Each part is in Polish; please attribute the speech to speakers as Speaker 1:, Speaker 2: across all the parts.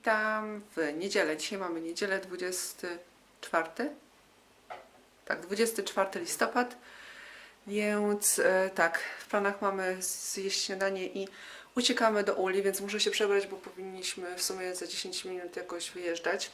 Speaker 1: Witam w niedzielę. Dzisiaj mamy niedzielę 24. Tak, 24 listopad. Więc e, tak, w planach mamy zjeść śniadanie i uciekamy do Uli, więc muszę się przebrać, bo powinniśmy w sumie za 10 minut jakoś wyjeżdżać.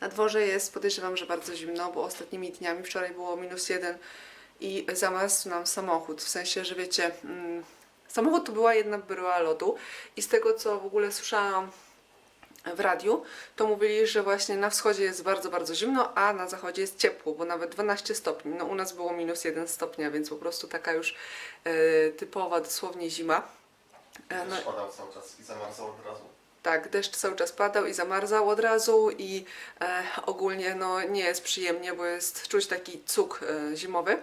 Speaker 1: Na dworze jest, podejrzewam, że bardzo zimno, bo ostatnimi dniami, wczoraj było minus jeden i zamarzł nam samochód. W sensie, że wiecie, mm, samochód to była jedna bryła lodu i z tego, co w ogóle słyszałam w radiu, to mówili, że właśnie na wschodzie jest bardzo, bardzo zimno, a na zachodzie jest ciepło, bo nawet 12 stopni. No u nas było minus 1 stopnia, więc po prostu taka już e, typowa dosłownie zima. E, no,
Speaker 2: Deszcz padał cały czas i zamarzał od razu.
Speaker 1: tak, deszcz cały czas padał i zamarzał od razu i e, ogólnie no, nie jest przyjemnie, bo jest czuć taki cuk e, zimowy.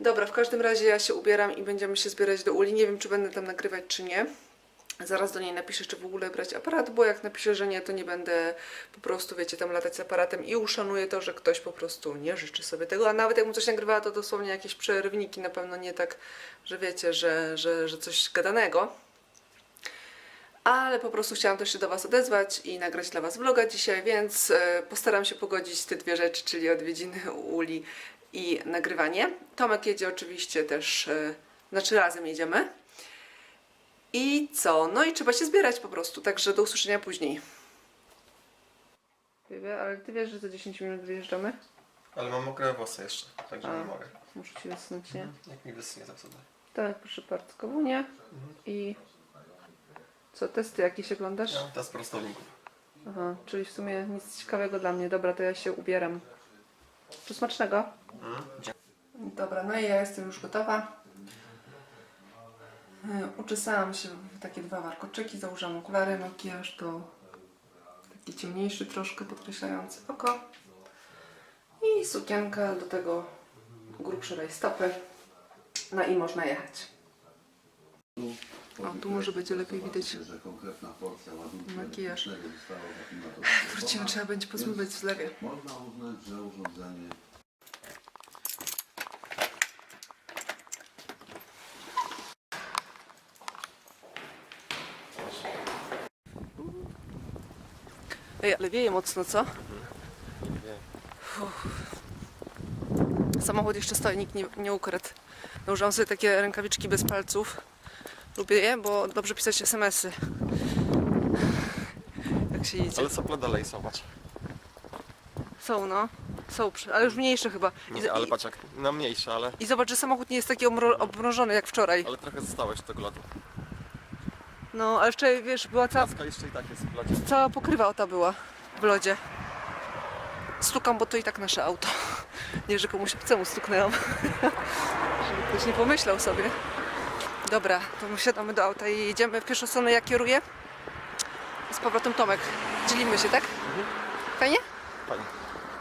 Speaker 1: Dobra, w każdym razie ja się ubieram i będziemy się zbierać do Uli. Nie wiem, czy będę tam nagrywać, czy nie. Zaraz do niej napiszę, czy w ogóle brać aparat, bo jak napiszę, że nie, to nie będę po prostu, wiecie, tam latać z aparatem i uszanuję to, że ktoś po prostu nie życzy sobie tego, a nawet jakbym coś nagrywała, to dosłownie jakieś przerywniki, na pewno nie tak, że wiecie, że, że, że coś gadanego. Ale po prostu chciałam też się do Was odezwać i nagrać dla Was vloga dzisiaj, więc e, postaram się pogodzić te dwie rzeczy, czyli odwiedziny u Uli i nagrywanie. Tomek jedzie oczywiście też, e, znaczy razem jedziemy. I co? No i trzeba się zbierać po prostu, także do usłyszenia później. Ale ty wiesz, że za 10 minut wyjeżdżamy?
Speaker 2: Ale mam mokre włosy jeszcze, także
Speaker 1: A.
Speaker 2: nie mogę.
Speaker 1: Muszę ci wysunąć, nie?
Speaker 2: Jak mi wysnie za wtedy.
Speaker 1: Tak, proszę bardzo, kawunia i... Co, testy jakieś oglądasz?
Speaker 2: Ja mam teraz prostowników.
Speaker 1: Aha, czyli w sumie nic ciekawego dla mnie. Dobra, to ja się ubieram. To smacznego.
Speaker 2: Mhm.
Speaker 1: Dobra, no i ja jestem już gotowa. E, Uczesałam się w takie dwa warkoczyki, założyłam okulary, makijaż to taki ciemniejszy troszkę, podkreślający oko. I sukienka, do tego grubsze rajstopy. No i można jechać. O, tu może będzie lepiej widać makijaż. wrócimy, trzeba będzie pozmywać w zlewie.
Speaker 3: Można uznać, że urządzenie
Speaker 1: Ej, ale wieje mocno, co? Samochód jeszcze stoi, nikt nie, nie ukradł. Nałożyłam sobie takie rękawiczki bez palców. Lubię je, bo dobrze pisać smsy. Jak się jedzie.
Speaker 2: Ale sople dalej są, patrz.
Speaker 1: Są, no. Są, przy- ale już mniejsze chyba. I,
Speaker 2: Nie, ale patrz jak na mniejsze, ale,
Speaker 1: I zobacz, że samochód nie jest taki omro, obmrożony jak wczoraj.
Speaker 2: ale trochę zostałeś tego lotu.
Speaker 1: No, ale wczoraj, wiesz, była cała,
Speaker 2: Kaska jeszcze i tak jest w locie.
Speaker 1: cała pokrywa o ta była w lodzie. Stukam, bo to i tak nasze auto. Nie, że komuś obcemu stuknęłam. Żeby ktoś nie pomyślał sobie. Dobra, to my wsiadamy do auta i jedziemy. W pierwszą stronę ja kieruję. Z powrotem Tomek. Dzielimy się, tak? Fajnie?
Speaker 2: Fajnie.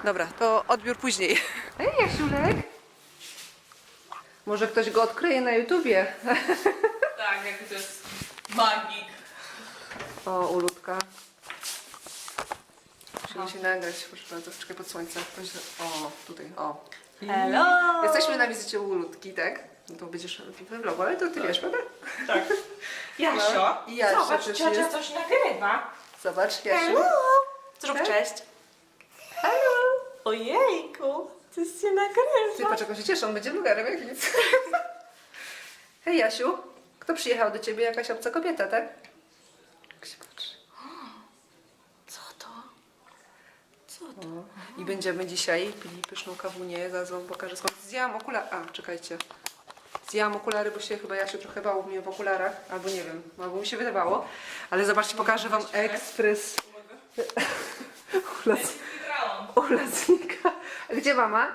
Speaker 1: Dobra, to odbiór później. Hej, Jasiulek! Może ktoś go odkryje na YouTubie.
Speaker 4: Tak, jak to jest magik.
Speaker 1: O, ulutka. Musimy się nagrać, proszę bardzo, czekaj pod słońcem. Ktoś- O, tutaj, o.
Speaker 4: Hello!
Speaker 1: Jesteśmy na wizycie u ulutki, tak? No to będziesz we vlogu, ale to ty wiesz, prawda?
Speaker 4: Tak. Jasio,
Speaker 1: No, i Jasio
Speaker 4: zobacz,
Speaker 1: też
Speaker 4: ciocia
Speaker 1: jest.
Speaker 4: coś nagrywa.
Speaker 1: Zobacz, Jasiu.
Speaker 4: Zrób
Speaker 1: Tak?
Speaker 4: cześć. Hello! Ojejku, coś się
Speaker 1: Ty
Speaker 4: nagrywa.
Speaker 1: patrz, jak on się cieszy, on będzie vlogerem jak nic. Hej, Jasiu. Kto przyjechał do ciebie? Jakaś obca kobieta, tak? Jak się patrzy.
Speaker 4: Co to? Co to?
Speaker 1: O, I będziemy dzisiaj pili pyszną kawunię, zaraz wam pokażę skąd. Zjęłam okulary, a czekajcie. Zjęłam okulary, bo się chyba Jasiu trochę bał mnie w okularach, albo nie wiem, albo mi się wydawało. Ale zobaczcie, pokażę wam ekspres ulac,
Speaker 4: Wygrałam.
Speaker 1: ulacnika. A Gdzie mama?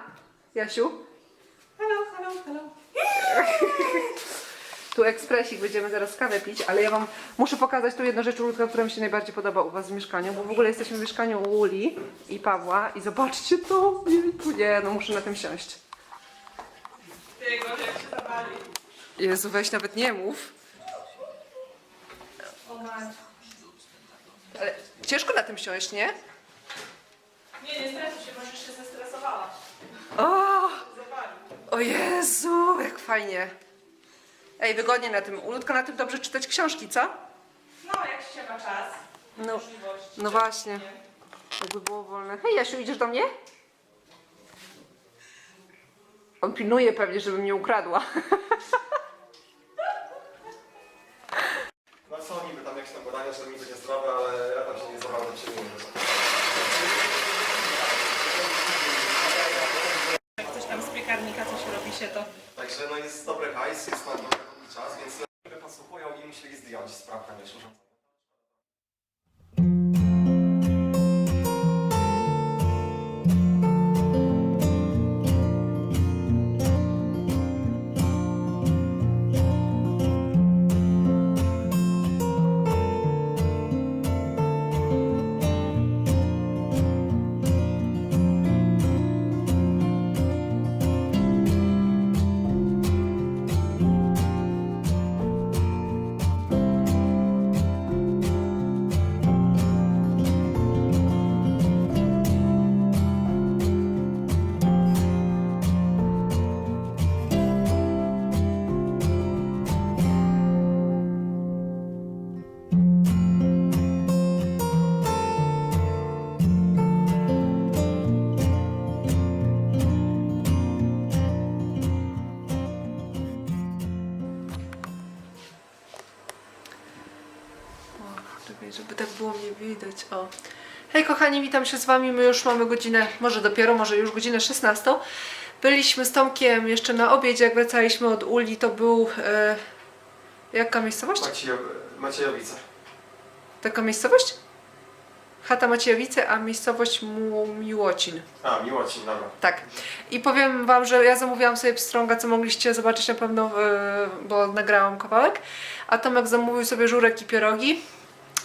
Speaker 1: Jasiu?
Speaker 4: Hello, hello, hello.
Speaker 1: Tu ekspresik, będziemy zaraz kawę pić, ale ja wam muszę pokazać tu jedną rzecz, Ulutka, która mi się najbardziej podoba u was w mieszkaniu, bo w ogóle jesteśmy w mieszkaniu u Uli i Pawła i zobaczcie to, nie, no muszę na tym siąść. Jezu, weź nawet nie mów. Ale ciężko na tym siąść, nie?
Speaker 4: Nie, nie stresuj się, już się zestresowała.
Speaker 1: O, o Jezu, jak fajnie. Ej, wygodnie na tym. Ulutka na tym dobrze czytać książki, co?
Speaker 4: No, jak się ma czas.
Speaker 1: No,
Speaker 4: możliwość.
Speaker 1: no właśnie. Jakby było wolne. Hej Jasiu, idziesz do mnie? On pilnuje pewnie, żeby mnie ukradła.
Speaker 2: No są niby tam jakieś tam badania, że niby niezdrowe, ale ja tam się nie za bardzo przyjmuję.
Speaker 4: Jak coś tam z piekarnika, coś robi się, to
Speaker 2: Także no jest dobry hajs, jest na czas, więc ludzie posłuchują i musieli zdjąć z prawka wiesz.
Speaker 1: Żeby tak było mnie widać. O. Hej kochani, witam się z Wami. My już mamy godzinę, może dopiero, może już godzinę 16. Byliśmy z Tomkiem jeszcze na obiedzie, jak wracaliśmy od Uli, to był... E, jaka miejscowość?
Speaker 2: Maciejo, Maciejowice.
Speaker 1: Taka miejscowość? Chata Maciejowice, a miejscowość Mu Miłocin.
Speaker 2: A, Miłocin, dobra.
Speaker 1: Tak. I powiem Wam, że ja zamówiłam sobie pstrąga, co mogliście zobaczyć na pewno, bo nagrałam kawałek. A Tomek zamówił sobie żurek i pierogi.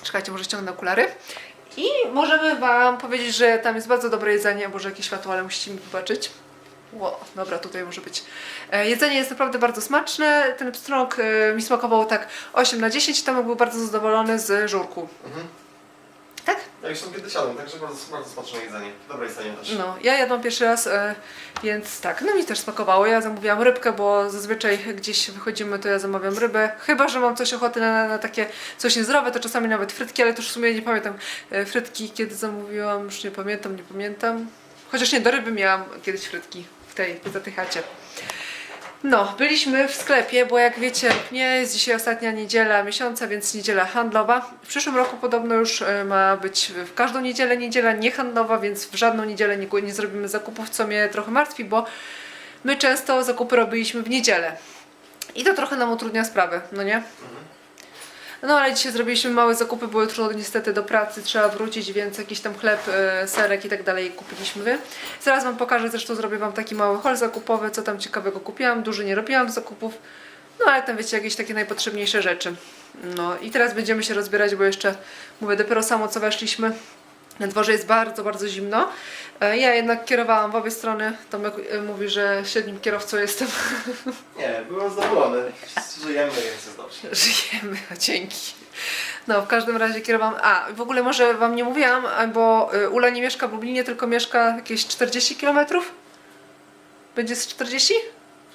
Speaker 1: Czekajcie, może ściągnę okulary. I możemy Wam powiedzieć, że tam jest bardzo dobre jedzenie, może jakieś światło, ale musicie mi wybaczyć. Ło, dobra, tutaj może być. E, jedzenie jest naprawdę bardzo smaczne. Ten pstrąg e, mi smakował tak 8 na 10 i Tomek był bardzo zadowolony z żurku.
Speaker 2: Mhm.
Speaker 1: Tak?
Speaker 2: Ja już tam jadłem, także bardzo, bardzo smaczne jedzenie. Dobre jedzenie też.
Speaker 1: No, ja jadłam pierwszy raz, e, więc tak, no mi też smakowało. Ja zamówiłam rybkę, bo zazwyczaj gdzieś wychodzimy, to ja zamawiam rybę. Chyba, że mam coś ochoty na, na takie coś niezdrowe, to czasami nawet frytki, ale to już w sumie nie pamiętam. E, frytki kiedy zamówiłam, już nie pamiętam, nie pamiętam. Chociaż nie, do ryby miałam kiedyś frytki w tej, za tej chacie. No, byliśmy w sklepie, bo jak wiecie, nie jest dzisiaj ostatnia niedziela miesiąca, więc niedziela handlowa. W przyszłym roku podobno już e, ma być w każdą niedzielę niedziela niehandlowa, więc w żadną niedzielę nie, nie zrobimy zakupów, co mnie trochę martwi, bo my często zakupy robiliśmy w niedzielę. I to trochę nam utrudnia sprawę, no nie? No ale dzisiaj zrobiliśmy małe zakupy, bo jutro niestety do pracy trzeba wrócić, więc jakiś tam chleb, e, serek i tak dalej kupiliśmy. Zaraz Wam pokażę, zresztą zrobię Wam taki mały haul zakupowy, co tam ciekawego kupiłam. Dużo nie robiłam zakupów, no ale tam wiecie, jakieś takie najpotrzebniejsze rzeczy. No i teraz będziemy się rozbierać, bo jeszcze, mówię, dopiero samo co weszliśmy. Na dworze jest bardzo, bardzo zimno. E, Ja jednak kierowałam w obie strony. Tomek e, mówi, że średnim kierowcą jestem.
Speaker 2: Nie, byłem zadowolony. Żyjemy, więc jest dobrze.
Speaker 1: Żyjemy, dzięki. No, w każdym razie kierowałam. A, w ogóle może Wam nie mówiłam, bo y, Ula nie mieszka w Lublinie, tylko mieszka jakieś 40 km? Będzie z 40?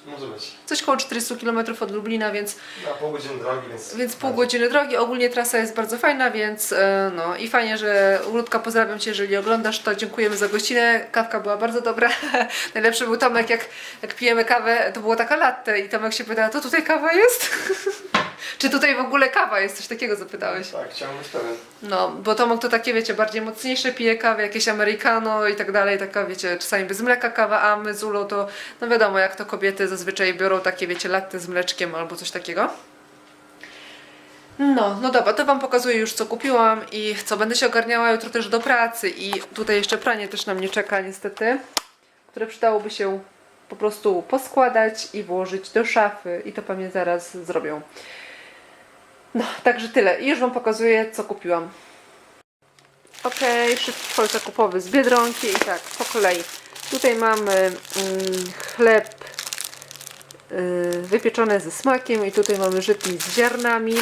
Speaker 2: Może być.
Speaker 1: Coś koło 400 km od Lublina, więc,
Speaker 2: Na pół godziny drogi, więc...
Speaker 1: więc pół godziny drogi. Ogólnie trasa jest bardzo fajna, więc y, no i fajnie, że Ludka, pozdrawiam Cię, jeżeli oglądasz, to dziękujemy za gościnę. Kawka była bardzo dobra. Najlepszy był Tomek, jak, jak pijemy kawę, to było taka latte i Tomek się pyta, to tutaj kawa jest? Czy tutaj w ogóle kawa jest? Coś takiego zapytałeś.
Speaker 2: Tak, chciałem być pewien.
Speaker 1: No, bo Tomek to takie, wiecie, bardziej mocniejsze pije kawy, jakieś americano i tak dalej, taka, wiecie, czasami bez mleka kawa, a my z Ulą to, no wiadomo, jak to kobiety zazwyczaj biorą takie, wiecie, latte z mleczkiem albo coś takiego. No, no dobra, to Wam pokazuję już co kupiłam i co będę się ogarniała jutro też do pracy i tutaj jeszcze pranie też na mnie czeka niestety, które przydałoby się po prostu poskładać i włożyć do szafy i to pewnie zaraz zrobią. No, także tyle. I już Wam pokazuję, co kupiłam. Ok, szybki haul zakupowy z Biedronki i tak, po kolei. Tutaj mamy mm, chleb y, wypieczony ze smakiem i tutaj mamy żytnik z ziarnami.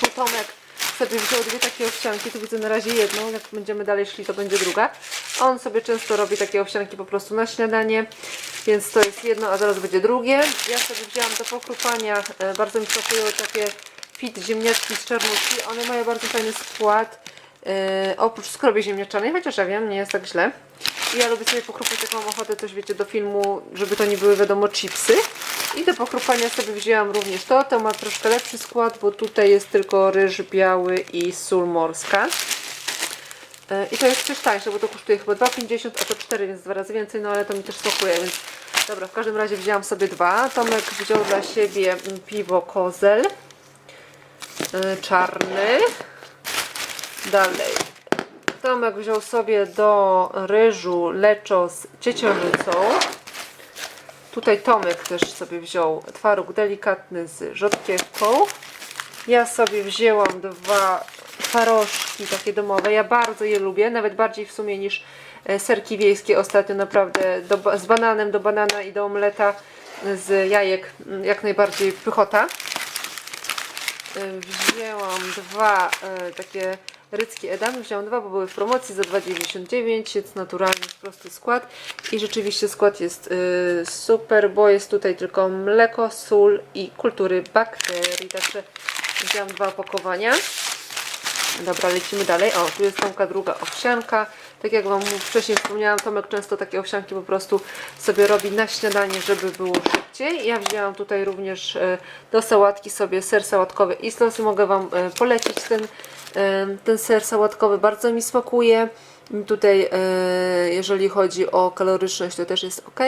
Speaker 1: Tu Tomek sobie wziął dwie takie owsianki, tu widzę na razie jedną, jak będziemy dalej szli to będzie druga. On sobie często robi takie owsianki po prostu na śniadanie, więc to jest jedno, a zaraz będzie drugie. Ja sobie wzięłam do pokrupania, e, bardzo mi smakują takie fit ziemniaczki z czarnuszki. One mają bardzo fajny skład. E, oprócz skrobi ziemniaczanej, chociaż ja wiem, nie jest tak źle. I ja lubię sobie pokropać, jak mam ochotę coś, wiecie, do filmu, żeby to nie były, wiadomo, chipsy. I do pokropania sobie wzięłam również to. To ma troszkę lepszy skład, bo tutaj jest tylko ryż biały i sól morska. E, I to jest też tańsze, bo to kosztuje chyba 2,50, a to 4, więc dwa razy więcej, no ale to mi też smakuje, więc dobra, w każdym razie wzięłam sobie dwa. Tomek wziął dla siebie piwo kozel czarny. Dalej. Tomek wziął sobie do ryżu leczo z ciecierzycą. Tutaj Tomek też sobie wziął twaróg delikatny z rzodkiewką. Ja sobie wzięłam dwa twarożki takie domowe. Ja bardzo je lubię, nawet bardziej w sumie niż e, serki wiejskie ostatnio naprawdę do, z bananem do banana i do omleta z jajek mm, jak najbardziej pychota. Y, wzięłam dwa e, takie ryckie edamy, wzięłam dwa, bo były w promocji za 2,99, jest naturalny, prosty skład i rzeczywiście skład jest y, super, bo jest tutaj tylko mleko, sól i kultury bakterii, także wzięłam dwa opakowania. Dobra, lecimy dalej. O, tu jest Tomka druga owsianka. Tak jak Wam wcześniej wspomniałam, Tomek często takie owsianki po prostu sobie robi na śniadanie, żeby było szybciej. Ja wzięłam tutaj również e, do sałatki sobie ser sałatkowy i. Mogę Wam e, polecić ten, ten ser sałatkowy. Bardzo mi smakuje. Tutaj, e, jeżeli chodzi o kaloryczność, to też jest ok.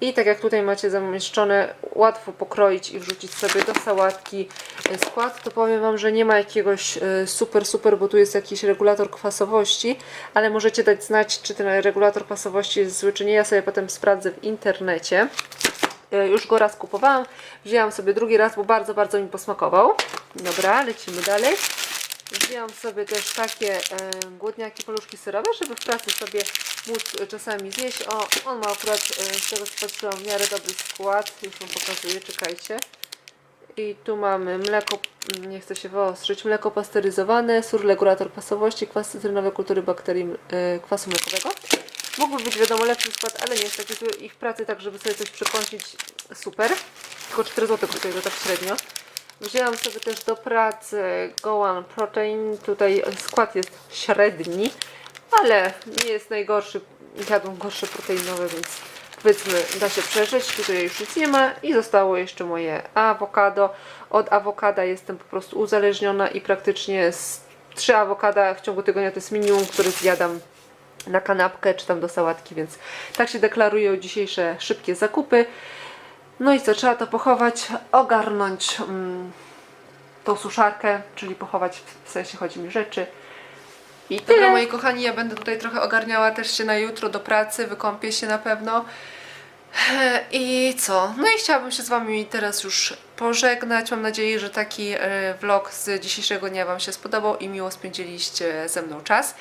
Speaker 1: I tak jak tutaj macie zamieszczone, łatwo pokroić i wrzucić sobie do sałatki e, skład, to powiem Wam, że nie ma jakiegoś e, super, super, bo tu jest jakiś regulator kwasowości, ale możecie dać znać, czy ten regulator kwasowości jest zły, czy nie. Ja sobie potem sprawdzę w internecie. Już go raz kupowałam, wzięłam sobie drugi raz, bo bardzo, bardzo mi posmakował. Dobra, lecimy dalej. Wzięłam sobie też takie e, głodniaki paluszki serowe, żeby w pracy sobie móc czasami zjeść. O, on ma akurat, e, z tego co patrzyłam, w miarę dobry skład. Już Wam pokazuję, czekajcie. I tu mamy mleko, mm, nie chcę się wyostrzyć, mleko pasteryzowane, sur regulator pasowości, kwas cytrynowy, kultury bakterii e, kwasu mlekowego. Mógłby być wiadomo lepszy skład, ale nie jest taki zły i w pracy tak, żeby sobie coś przekąsić, super. Tylko 4 zł kosztuje to tak średnio. Wzięłam sobie też do pracy Goan Protein. Tutaj skład jest średni, ale nie jest najgorszy. Jadłam gorsze proteinowe, więc powiedzmy da się przeżyć. Tutaj już nic nie ma i zostało jeszcze moje awokado. Od awokada jestem po prostu uzależniona i praktycznie z trzy awokada w ciągu tygodnia to jest minimum, które zjadam na kanapkę czy tam do sałatki, więc tak się deklarują dzisiejsze szybkie zakupy. No i co, trzeba to pochować, ogarnąć mm, tą suszarkę, czyli pochować, w sensie chodzi mi rzeczy. I tyle. moi kochani, ja będę tutaj trochę ogarniała też się na jutro do pracy, wykąpię się na pewno. I co? No i chciałabym się z Wami teraz już pożegnać. Mam nadzieję, że taki e, vlog z dzisiejszego dnia Wam się spodobał i miło spędziliście ze mną czas.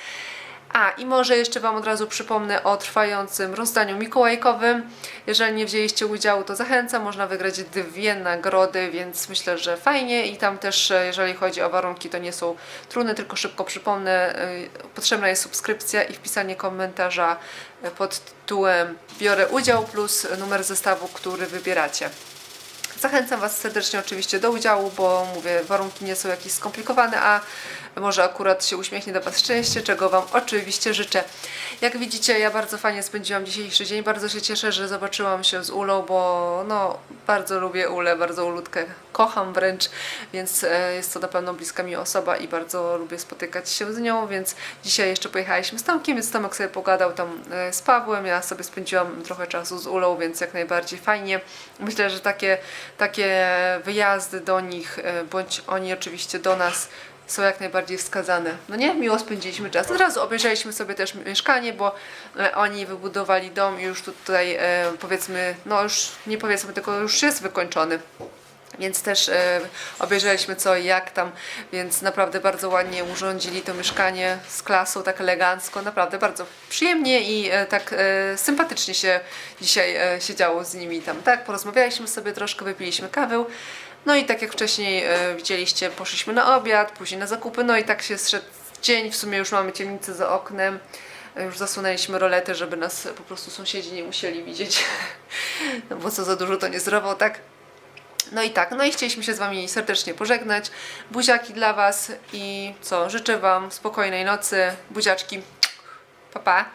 Speaker 1: A i może jeszcze Wam od razu przypomnę o trwającym rozdaniu mikołajkowym. Jeżeli nie wzięliście udziału, to zachęcam. Można wygrać dwie nagrody, więc myślę, że fajnie. I tam też, e, jeżeli chodzi o warunki, to nie są trudne, tylko szybko przypomnę. e, Potrzebna jest subskrypcja i wpisanie komentarza e, pod tytułem Biorę udział plus numer zestawu, który wybieracie. Zachęcam Was serdecznie oczywiście do udziału, bo mówię, warunki nie są jakieś skomplikowane, a może akurat się uśmiechnie do Was szczęście, czego Wam oczywiście życzę. Jak widzicie, ja bardzo fajnie spędziłam dzisiejszy dzień, bardzo się cieszę, że zobaczyłam się z Ulą, bo no, bardzo lubię Ulę, bardzo Ulutkę kocham wręcz, więc e, jest to na pewno bliska mi osoba i bardzo lubię spotykać się z nią, więc dzisiaj jeszcze pojechaliśmy z Tomkiem, więc Tomek sobie pogadał tam e, z Pawłem, ja sobie spędziłam trochę czasu z Ulą, więc jak najbardziej fajnie. Myślę, że takie, takie wyjazdy do nich, e, bądź oni oczywiście do nas, są jak najbardziej wskazane. No nie? Miło spędziliśmy czas. Od razu obejrzeliśmy sobie też mieszkanie, bo e, oni wybudowali dom i już tutaj e, powiedzmy, no już nie powiedzmy, tylko już jest wykończony. Więc też e, obejrzeliśmy co i jak tam, więc naprawdę bardzo ładnie urządzili to mieszkanie z klasą, tak elegancko, naprawdę bardzo przyjemnie i e, tak e, sympatycznie się dzisiaj e, siedziało z nimi tam, tak? Porozmawialiśmy sobie troszkę, wypiliśmy kawę. No i tak jak wcześniej e, widzieliście, poszliśmy na obiad, później na zakupy, no i tak się zszedł dzień, w sumie już mamy ciemnicę za oknem. E, Już zasunęliśmy rolety, żeby nas po prostu sąsiedzi nie musieli widzieć, no bo co za dużo to nie zdrowo, tak? No i tak, no i chcieliśmy się z Wami serdecznie pożegnać. Buziaki dla Was i co, życzę Wam spokojnej nocy. Buziaczki. Pa, pa.